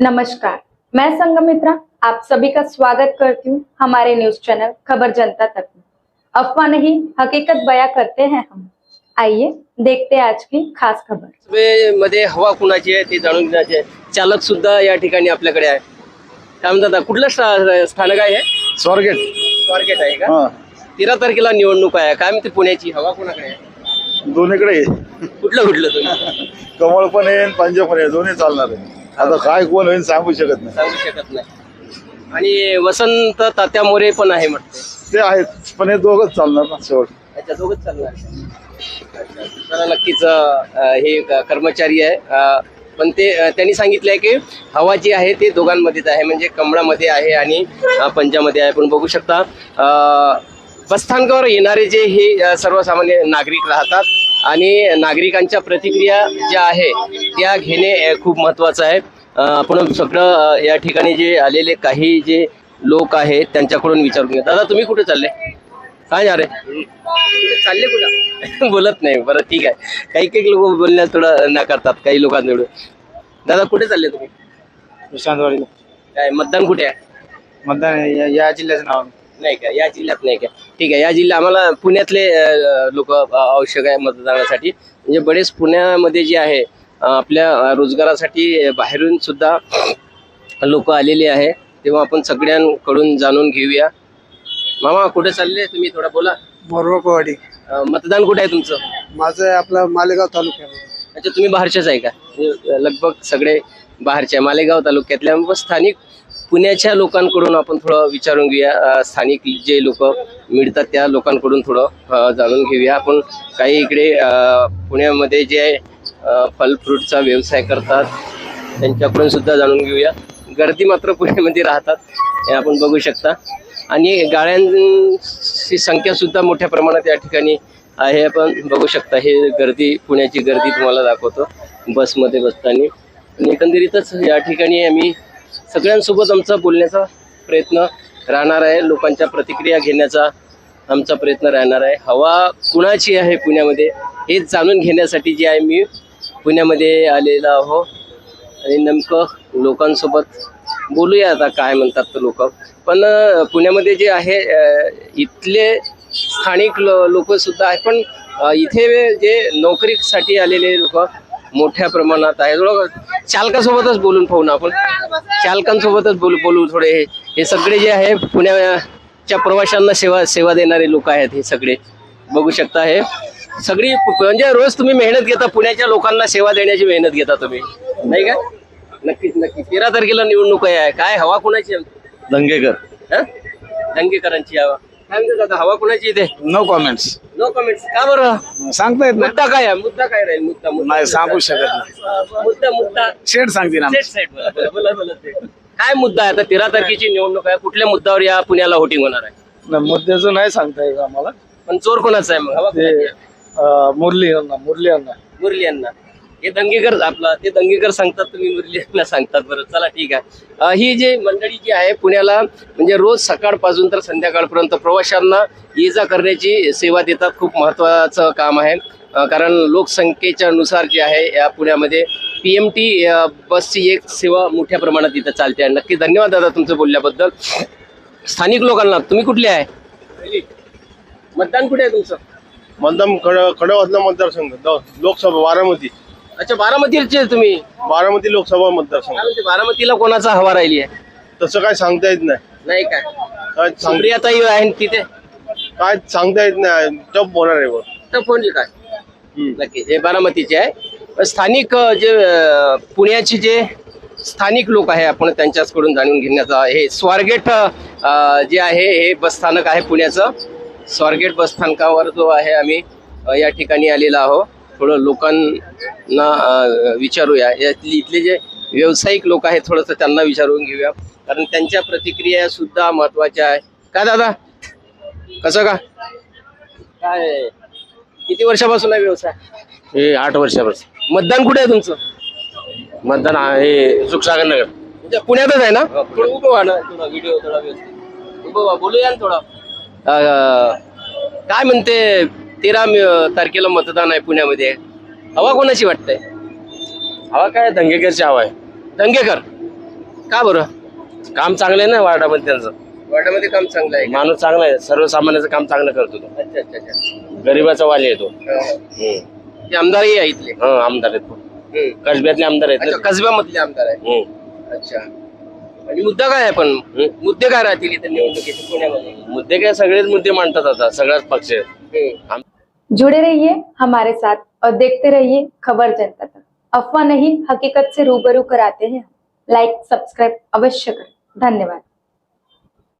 नमस्कार. मैं संगमित्रा आप सभी का स्वागत करती हूँ हमारे न्यूज चैनल खबर जनता तक में। अफवाह नहीं हकीकत बयां करते हैं हम। आइए देखते हैं आज की खास खबर। मध्ये हवा कुणाची आहे ते जाणून घेण्याचे आहे. चालक सुद्धा या ठिकाणी आपल्याकडे आहे. काय म्हणतात आता? कुठलं स्था- स्थानक आहे हे? स्वारगेट. स्वारगेट आहे का? हा. तेरा तारखेला निवडणूक आहे. काय म्हणते पुण्याची हवा कुणाकडे आहे? दोन्हीकडे आहे. कुठलं कुठलं तुम्ही? कमळ पण आहे पंजाब पण आहे. दोन्ही चालणार आहे. आता काय कोण होईल सांगू शकत नाही. सांगू शकत नाही. आणि वसंत तात्या मोरे पण आहे म्हटते ते आहेत पण हे दोघच चालणार ना शेवट. अच्छा दोघच चालणार. अच्छा. तर नक्कीच अं, हे क- कर्मचारी आहे. अं, पण ते अं, त्यांनी सांगितलंय की हवा जी आहे ते दोघांमध्येच आहे. म्हणजे कमळामध्ये आहे आणि अं, पंजामध्ये आहे. पण बघू शकता अं, बसस्थानकावर येणारे जे हे अं, सर्वसामान्य नागरिक राहतात आणि नागरिकांच्या प्रतिक्रिया ज्या आहे त्या घेणे अं, खूप महत्त्वाचं आहे. आपण सगळं या ठिकाणी जे आलेले काही जे लोक आहेत त्यांच्याकडून विचारून घ्या दादा तुम्ही कुठे चालले? काय जा रे कुठे चालले कुठं? बोलत नाही. बरं ठीक आहे. काही काही लोक बोलण्यात थोडं नाकारतात काही लोकांकडून दादा कुठे चालले तुम्ही? विश्रांतवाडीला. काय मतदान कुठे आहे? मतदान या- या जिल्ह्याचं नाव नाही का? या जिल्ह्यात नाही का? ठीक आहे. या जिल्ह्यात आम्हाला पुण्यातले लोक आवश्यक आहे मतदानासाठी. म्हणजे बरेच पुण्यामध्ये जे आहे आपल्या रोजगारासाठी बाहेरून सुद्धा लोक आलेले आहे. तेव्हा आपण सगळ्यांकडून जाणून घेऊया. मामा कुठे चालले तुम्ही? थोडा बोला. मोरवाडी मतदान कुठे आहे तुमचं? माझं आपला मालेगाव तालुक्यामध्ये. अच्छा तुम्ही बाहेरचेच आहे का? म्हणजे लगभग सगळे बाहेरचे. आहे. मालेगाव तालुक्यातल्या मग स्थानिक पुण्याच्या लोकांकडून आपण थोडं विचारून घेऊया. स्थानिक जे लोक मिळतात त्या लोकांकडून थोडं जाणून घेऊया. आपण काही इकडे पुण्यामध्ये जे फल फ्रूटचा व्यवसाय करतात. त्यांच्याकडून सुद्धा जाणून घेऊया. गर्दी मात्र पुण्यामध्ये राहतात हे आपण बघू शकता. आणि गाड्यांची संख्यासुद्धा मोठ्या प्रमाणात या ठिकाणी आहे. आपण बघू शकता हे गर्दी पुण्याची गर्दी तुम्हाला दाखवतो. बसमध्ये बसताना. आणि एकंदरीतच या ठिकाणी आम्ही सगळ्यांसोबत आमचा बोलण्याचा प्रयत्न राहणार आहे. लोकांच्या प्रतिक्रिया घेण्याचा आमचा प्रयत्न राहणार आहे. हवा कुणाची आहे पुण्यामध्ये हे जाणून घेण्यासाठी जे आहे मी पुण्यामध्ये आलेलो आहो. आणि नेमकं लोकांसोबत बोलूया आता काय म्हणतात लोक. पण पुण्यामध्ये जे आहे इथले स्थानिक लो लोकंसुद्धा आहेत. पण इथे जे नोकरीसाठी आलेले लोक मोठ्या प्रमाणात आहे थोडं चालकासोबतच बोलून पाहू ना आपण. चालकांसोबतच बोलू बोलू थोडे. हे हे सगळे जे आहे पुण्याच्या प्रवाशांना सेवा सेवा देणारे लोक आहेत हे सगळे. बघू शकता हे. सगळी म्हणजे रोज तुम्ही मेहनत घेता पुण्याच्या लोकांना सेवा देण्याची मेहनत घेता तुम्ही. नाही का? नक्कीच नक्कीच. तेरा तारखेला निवडणूक आहे. काय हवा कुणाची? दंगेकर. हं? दंगेकरांची हवा. काय म्हणतात आता? हवा कुणाची इथे? नो कॉमेंट्स नो कमेंट्स का बरं? सांगता येत नाही. मुद्दा काय आहे? मुद्दा काय राहील? मुद्दा मुद्दा. नाही सांगू शकत नाही. मुद्दा मुद्दा. शेड सांगते ना सेट सेट बोला, बोला, बोला, सेट. काय मुद्दा आहे? आता तेरा तारखेची निवडणूक आहे. कुठल्या मुद्द्यावर या पुण्याला होटिंग होणार आहे? मुद्द्याचं नाही सांगता येत आम्हाला. पण चोर कोणाचा आहे मग? हवा ते कोणाची आहे? मुरली यांना मुरली यांना. मुरली यांना. हे दंगेकर आपला ते दंगेकर सांगतात तुम्ही मुरली यांना सांगतात बरं. चला ठीक आहे. अं, ही जी मंडळी जी आहे पुण्याला म्हणजे रोज सकाळपासून तर संध्याकाळपर्यंत प्रवाशांना ये जा करण्याची सेवा देतात. खूप महत्वाचं काम आहे. अं, कारण लोकसंख्येच्या नुसार जे आहे या पुण्यामध्ये पी एम टी बसची एक सेवा मोठ्या प्रमाणात इथं चालते आहे. नक्की धन्यवाद दादा तुमचं बोलल्याबद्दल. स्थानिक लोकांना तुम्ही कुठले आहे? मतदान कुठे आहे तुमचं? मतदान खड खडवासला मतदारसंघ द- लोकसभा बारामती. अच्छा बारामतीचे तुम्ही? बारामती लोकसभा मतदारसंघ. काय म्हणते बारामतीला कोणाचा हवा राहिली आहे? तसं काय सांगता येत नाही. नाही काय काय सांग सुप्रियाताई आहे तिथे? काय सांगता येत नाही. टप होणार आहे बघ. तर फोन काय? हम्म. नक्की हे बारामतीचे आहे. स्थानिक अ, जे अ, पुण्याचे जे स्थानिक लोक आहे आपण त्यांच्याचकडून जाणून घेण्याचा हे स्वारगेट अ, जे आहे हे बसस्थानक आहे पुण्याचं. स्वारगेट बसस्थानकावर जो आहे आम्ही या ठिकाणी आलेलो आहो थोडं लोकांना विचारूया. यातली इथले जे व्यावसायिक लोक आहेत थोडंसं त्यांना विचारून घेऊया. कारण त्यांच्या प्रतिक्रिया सुद्धा महत्त्वाच्या आहे का दादा? कसं का? काय? किती वर्षापासून आहे व्यवसाय? हे आठ वर्षापासून. मतदान कुठे आहे तुमचं? मतदान आहे सुखसागर नगर. म्हणजे पुण्यातच आहे ना? थोडं उभं व्हा ना थोडा व्हिडिओ थोडा व्यवस्थित. उभं व्हा बोलूया ना थोडा. काय म्हणते तेरा तारखेला मतदान आहे पुण्यामध्ये. हवा कोणाची वाटतंय? हवा काय? दंगेकरची हवा आहे. दंगेकर. का बरं? काम चांगलं आहे ना वार्डामध्ये त्यांचं. वार्डामध्ये काम चांगलं आहे? माणूस चांगला आहे. सर्वसामान्याचं काम चांगलं करतो तो. अच्छा अच्छा अच्छा. गरीबाचा वाली आहे तो. हा. ते आमदारही आहे इथले. हं, आमदार आहेत. कसब्यातले आमदार आहेत कसब्यामधले आमदार आहे. अच्छा. आणि मुद्दा काय आहे पण. मुद्दे काय राहतील इथे निवडणुकीचे पुण्यामध्ये? मुद्दे काय सगळेच मुद्दे मांडतात आता सगळ्याच पक्ष. जुड़े रहिए हमारे साथ और देखते रहिए खबर जनता तक. अफवाह नहीं हकीकत से रूबरू कराते हैं लाइक सब्सक्राइब अवश्य करें. धन्यवाद.